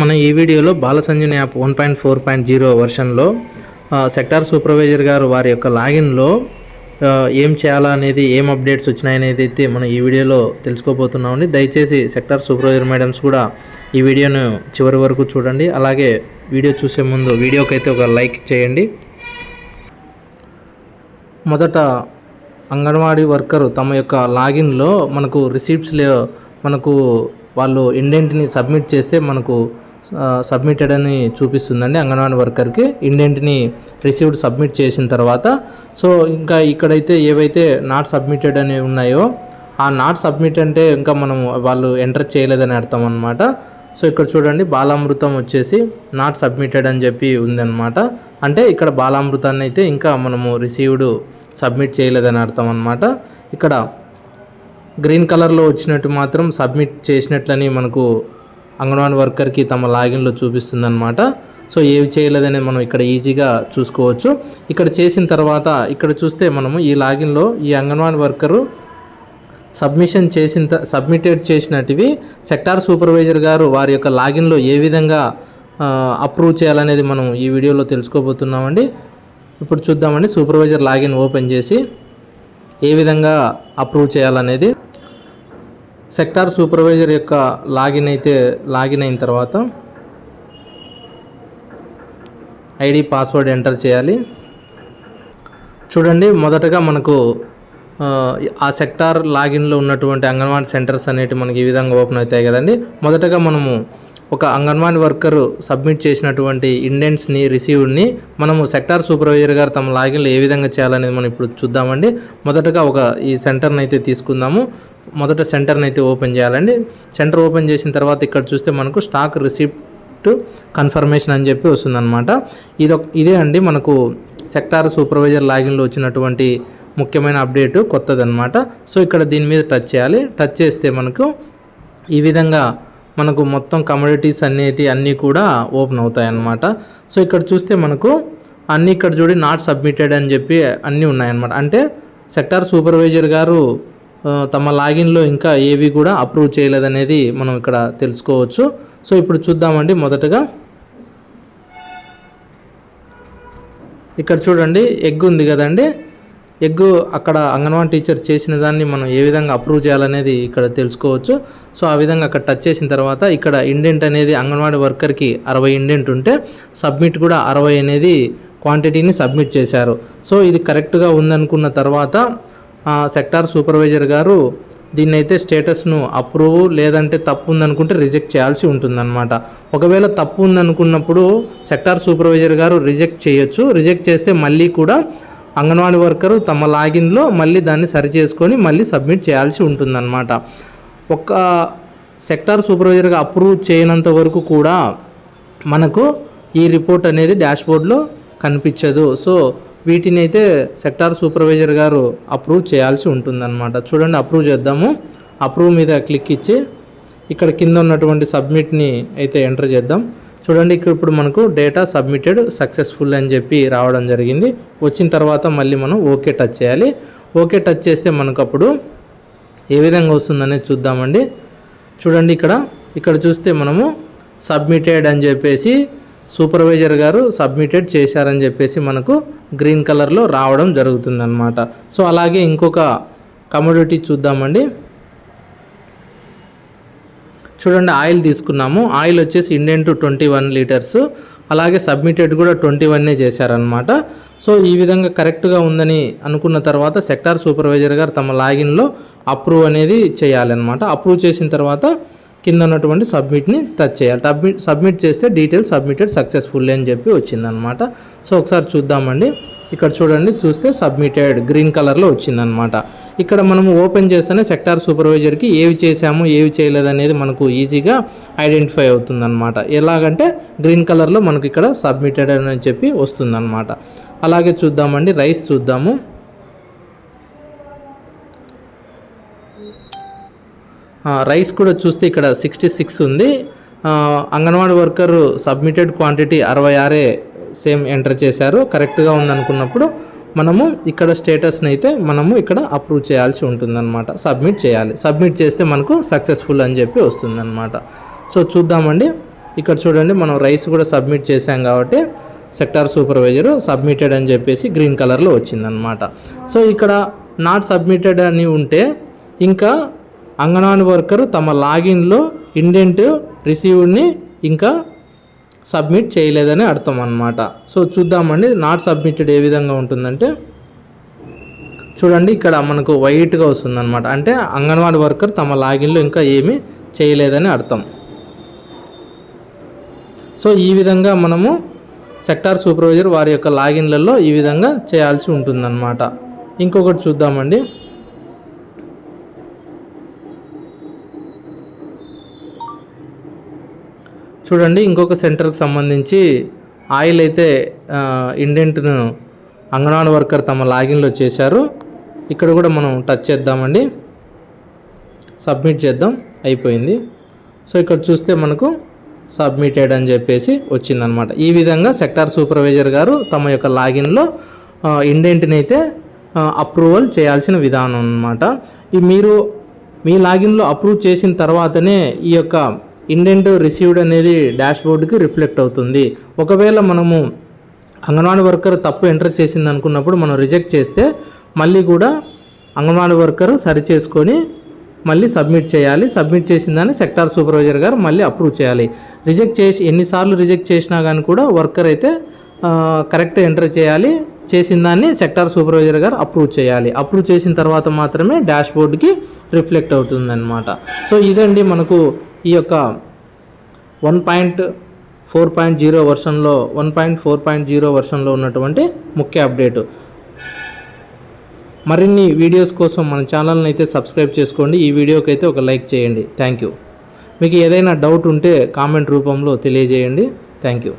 మన ఈ వీడియోలో బాలసంజన్ app one point four point zero వర్షన్లో sector supervisor గారు వారి యొక్క లాగిన్లో ఏం చేయాలా అనేది ఏం అప్డేట్స్ వచ్చినాయనేది అయితే మనం ఈ వీడియోలో తెలుసుకోబోతున్నామండి. దయచేసి సెక్టార్ సూపర్వైజర్ మేడమ్స్ కూడా ఈ వీడియోను చివరి వరకు చూడండి. అలాగే వీడియో చూసే ముందు వీడియోకైతే ఒక లైక్ చేయండి. మొదట అంగన్వాడీ వర్కరు తమ యొక్క లాగిన్లో మనకు రిసీప్ట్స్లో మనకు వాళ్ళు ఇండెంట్ని సబ్మిట్ చేస్తే మనకు సబ్మిటెడ్ అని చూపిస్తుందండి అంగన్వాడీ వర్కర్కి. ఇండెంట్ని రిసీవ్డ్ సబ్మిట్ చేసిన తర్వాత సో ఇంకా ఇక్కడైతే ఏవైతే నాట్ సబ్మిటెడ్ అని ఉన్నాయో ఆ నాట్ సబ్మిట్ అంటే ఇంకా మనం వాళ్ళు ఎంటర్ చేయలేదని అర్థం అనమాట సో ఇక్కడ చూడండి బాలామృతం వచ్చేసి నాట్ సబ్మిటెడ్ అని చెప్పి ఉందన్నమాట. అంటే ఇక్కడ బాలామృతాన్ని అయితే ఇంకా మనము రిసీవ్డ్ సబ్మిట్ చేయలేదని అర్థం అనమాట ఇక్కడ గ్రీన్ కలర్లో వచ్చినట్టు మాత్రం సబ్మిట్ చేసినట్లని మనకు అంగన్వాడీ వర్కర్కి తమ లాగిన్లో చూపిస్తుందన్నమాట. సో ఏవి చేయలేదనేది మనం ఇక్కడ ఈజీగా చూసుకోవచ్చు. ఇక్కడ చేసిన తర్వాత ఇక్కడ చూస్తే మనము ఈ లాగిన్లో ఈ అంగన్వాడీ వర్కరు సబ్మిషన్ చేసిన త- సబ్మిటెడ్ చేసినటివి సెక్టార్ సూపర్వైజర్ గారు వారి యొక్క లాగిన్లో ఏ విధంగా అప్రూవ్ చేయాలనేది మనం ఈ వీడియోలో తెలుసుకోబోతున్నామండి. ఇప్పుడు చూద్దామండి సూపర్వైజర్ లాగిన్ ఓపెన్ చేసి ఏ విధంగా అప్రూవ్ చేయాలనేది. సెక్టార్ సూపర్వైజర్ యొక్క లాగిన్ అయితే లాగిన్ అయిన తర్వాత ఐడి పాస్వర్డ్ ఎంటర్ చేయాలి. చూడండి మొదటగా మనకు ఆ, సెక్టార్ లాగిన్లో ఉన్నటువంటి అంగన్వాడీ సెంటర్స్ అనేవి మనకి ఈ విధంగా ఓపెన్ అవుతాయి కదండి. మొదటగా మనము ఒక అంగన్వాడీ వర్కర్ సబ్మిట్ చేసినటువంటి ఇండెంట్స్ని రిసీవ్డ్ని మనము సెక్టార్ సూపర్వైజర్ గారు తమ లాగిన్లు ఏ విధంగా చేయాలనేది మనం ఇప్పుడు చూద్దామండి. మొదటగా ఒక ఈ సెంటర్ని అయితే తీసుకుందాము. మొదట సెంటర్ని అయితే ఓపెన్ చేయాలండి. సెంటర్ ఓపెన్ చేసిన తర్వాత ఇక్కడ చూస్తే మనకు స్టాక్ రిసిప్ట్ కన్ఫర్మేషన్ అని చెప్పి వస్తుందన్నమాట. ఇది ఇదే అండి మనకు సెక్టార్ సూపర్వైజర్ లాగిన్లో వచ్చినటువంటి ముఖ్యమైన అప్డేట్ కొత్తదన్నమాట. సో ఇక్కడ దీని మీద టచ్ చేయాలి. టచ్ చేస్తే మనకు ఈ విధంగా మనకు మొత్తం కమోడిటీస్ అనేటి అన్నీ కూడా ఓపెన్ అవుతాయి అన్నమాట సో ఇక్కడ చూస్తే మనకు అన్నీ ఇక్కడ చూడి నాట్ సబ్మిటెడ్ అని చెప్పి అన్నీ ఉన్నాయన్నమాట. అంటే సెక్టార్ సూపర్వైజర్ గారు తమ లాగిన్లో ఇంకా ఏవి కూడా అప్రూవ్ చేయలేదనేది మనం ఇక్కడ తెలుసుకోవచ్చు. సో ఇప్పుడు చూద్దామండి మొదటగా. ఇక్కడ చూడండి ఎగ్ ఉంది కదండి. ఎగ్ అక్కడ అంగన్వాడీ టీచర్ చేసిన దాన్ని మనం ఏ విధంగా అప్రూవ్ చేయాలనేది ఇక్కడ తెలుసుకోవచ్చు. సో ఆ విధంగా అక్కడ టచ్ చేసిన తర్వాత ఇక్కడ ఇండెంట్ అనేది అంగన్వాడీ వర్కర్కి అరవై ఇండెంట్ ఉంటే సబ్మిట్ కూడా అరవై అనేది క్వాంటిటీని సబ్మిట్ చేశారు. సో ఇది కరెక్ట్గా ఉందనుకున్న తర్వాత సెక్టార్ సూపర్వైజర్ గారు దీన్ని అయితే స్టేటస్ను అప్రూవ్ లేదంటే తప్పు ఉందనుకుంటే రిజెక్ట్ చేయాల్సి ఉంటుందన్నమాట. ఒకవేళ తప్పు ఉందనుకున్నప్పుడు సెక్టార్ సూపర్వైజర్ గారు రిజెక్ట్ చేయొచ్చు. రిజెక్ట్ చేస్తే మళ్ళీ కూడా అంగన్వాడీ వర్కరు తమ లాగిన్లో మళ్ళీ దాన్ని సరి చేసుకొని మళ్ళీ సబ్మిట్ చేయాల్సి ఉంటుందన్నమాట. ఒక సెక్టార్ సూపర్వైజర్గా అప్రూవ్ చేయనంత వరకు కూడా మనకు ఈ రిపోర్ట్ అనేది డాష్బోర్డ్లో కనిపించదు. సో వీటిని అయితే సెక్టార్ సూపర్వైజర్ గారు అప్రూవ్ చేయాల్సి ఉంటుందన్నమాట. చూడండి అప్రూవ్ చేద్దాము. అప్రూవ్ మీద క్లిక్ ఇచ్చి ఇక్కడ కింద ఉన్నటువంటి సబ్మిట్ని అయితే ఎంటర్ చేద్దాం. చూడండి ఇక్కడ ఇప్పుడు మనకు డేటా సబ్మిటెడ్ సక్సెస్ఫుల్ అని చెప్పి రావడం జరిగింది. వచ్చిన తర్వాత మళ్ళీ మనం ఓకే టచ్ చేయాలి. ఓకే టచ్ చేస్తే మనకు అప్పుడు ఏ విధంగా వస్తుందనేది చూద్దామండి. చూడండి ఇక్కడ ఇక్కడ చూస్తే మనము సబ్మిటెడ్ అని చెప్పేసి సూపర్వైజర్ గారు సబ్మిటెడ్ చేశారని చెప్పేసి మనకు గ్రీన్ కలర్లో రావడం జరుగుతుందన్నమాట. సో అలాగే ఇంకొక కమోడిటీ చూద్దామండి. చూడండి ఆయిల్ తీసుకున్నాము. ఆయిల్ వచ్చేసి Indian to twenty one litres. అలాగే సబ్మిటెడ్ కూడా ట్వంటీ వన్నే చేశారనమాట సో ఈ విధంగా కరెక్ట్గా ఉందని అనుకున్న తర్వాత సెక్టార్ సూపర్వైజర్ గారు తమ లాగిన్లో అప్రూవ్ అనేది చేయాలన్నమాట. అప్రూవ్ చేసిన తర్వాత కింద ఉన్నటువంటి సబ్మిట్ని టచ్ చేయాలి. సబ్మిట్ సబ్మిట్ చేస్తే డీటెయిల్స్ సబ్మిటెడ్ సక్సెస్ఫుల్ అని చెప్పి వచ్చిందనమాట సో ఒకసారి చూద్దామండి. ఇక్కడ చూడండి చూస్తే సబ్మిటెడ్ గ్రీన్ కలర్లో వచ్చిందనమాట ఇక్కడ మనము ఓపెన్ చేస్తేనే సెక్టార్ సూపర్వైజర్కి ఏవి చేసాము ఏవి చేయలేదు అనేది మనకు ఈజీగా ఐడెంటిఫై అవుతుందన్నమాట. ఎలాగంటే గ్రీన్ కలర్లో మనకి ఇక్కడ సబ్మిటెడ్ అని చెప్పి వస్తుందన్నమాట. అలాగే చూద్దామండి రైస్ చూద్దాము. రైస్ కూడా చూస్తే ఇక్కడ సిక్స్టీ సిక్స్ ఉంది. అంగన్వాడీ వర్కర్ సబ్మిటెడ్ క్వాంటిటీ అరవై ఆరే సేమ్ ఎంటర్ చేశారు. కరెక్ట్గా ఉందనుకున్నప్పుడు మనము ఇక్కడ స్టేటస్ని అయితే మనము ఇక్కడ అప్రూవ్ చేయాల్సి ఉంటుందన్నమాట. సబ్మిట్ చేయాలి. సబ్మిట్ చేస్తే మనకు సక్సెస్ఫుల్ అని చెప్పి వస్తుందన్నమాట. సో చూద్దామండి. ఇక్కడ చూడండి మనం రైస్ కూడా సబ్మిట్ చేసాం కాబట్టి సెక్టార్ సూపర్వైజర్ సబ్మిటెడ్ అని చెప్పేసి గ్రీన్ కలర్లో వచ్చిందనమాట సో ఇక్కడ నాట్ సబ్మిటెడ్ అని ఉంటే ఇంకా అంగన్వాడీ వర్కర్ తమ లాగిన్లో ఇండెంట్ రిసీవ్ని ఇంకా సబ్మిట్ చేయలేదని అర్థం అనమాట సో చూద్దామండి నాట్ సబ్మిటెడ్ ఏ విధంగా ఉంటుందంటే చూడండి ఇక్కడ మనకు వైట్గా వస్తుందన్నమాట. అంటే అంగన్వాడీ వర్కర్ తమ లాగిన్లో ఇంకా ఏమీ చేయలేదని అర్థం. సో ఈ విధంగా మనము సెక్టార్ సూపర్వైజర్ వారి యొక్క లాగిన్లలో ఈ విధంగా చేయాల్సి ఉంటుందన్నమాట. ఇంకొకటి చూద్దామండి. చూడండి ఇంకొక సెంటర్కి సంబంధించి ఆయిల్ అయితే ఇండెంట్ను అంగన్వాడీ వర్కర్ తమ లాగిన్లో చేశారు. ఇక్కడ కూడా మనం టచ్ చేద్దామండి. సబ్మిట్ చేద్దాం. అయిపోయింది. సో ఇక్కడ చూస్తే మనకు సబ్మిటెడ్ అని చెప్పేసి వచ్చిందనమాట. ఈ విధంగా సెక్టార్ సూపర్వైజర్ గారు తమ యొక్క లాగిన్లో ఇండెంట్ని అయితే అప్రూవల్ చేయాల్సిన విధానం అన్నమాట. ఈ మీరు మీ లాగిన్లో అప్రూవ్ చేసిన తర్వాతనే ఈ యొక్క ఇండెంట్ రిసీవ్డ్ అనేది డాష్ బోర్డుకి రిఫ్లెక్ట్ అవుతుంది. ఒకవేళ మనము అంగన్వాడీ వర్కర్ తప్పు ఎంటర్ చేసింది అనుకున్నప్పుడు మనం రిజెక్ట్ చేస్తే మళ్ళీ కూడా అంగన్వాడీ వర్కర్ సరి చేసుకొని మళ్ళీ సబ్మిట్ చేయాలి. సబ్మిట్ చేసిందని సెక్టార్ సూపర్వైజర్ గారు మళ్ళీ అప్రూవ్ చేయాలి. రిజెక్ట్ చేసి ఎన్నిసార్లు రిజెక్ట్ చేసినా కానీ కూడా వర్కర్ అయితే కరెక్ట్ ఎంటర్ చేయాలి. చేసిన దాన్ని సెక్టార్ సూపర్వైజర్ గారు అప్రూవ్ చేయాలి. అప్రూవ్ చేసిన తర్వాత మాత్రమే డాష్ బోర్డ్కి రిఫ్లెక్ట్ అవుతుందన్నమాట. సో ఇదండి మనకు ఈ యొక్క one point four point zero వర్షన్లో one point four point zero వర్షన్లో ఉన్నటువంటి ముఖ్య అప్డేటు. మరిన్ని వీడియోస్ కోసం మన ఛానల్ని అయితే సబ్స్క్రైబ్ చేసుకోండి. ఈ వీడియోకి అయితే ఒక లైక్ చేయండి. Thank you. మీకు ఏదైనా డౌట్ ఉంటే కామెంట్ రూపంలో తెలియజేయండి. Thank you.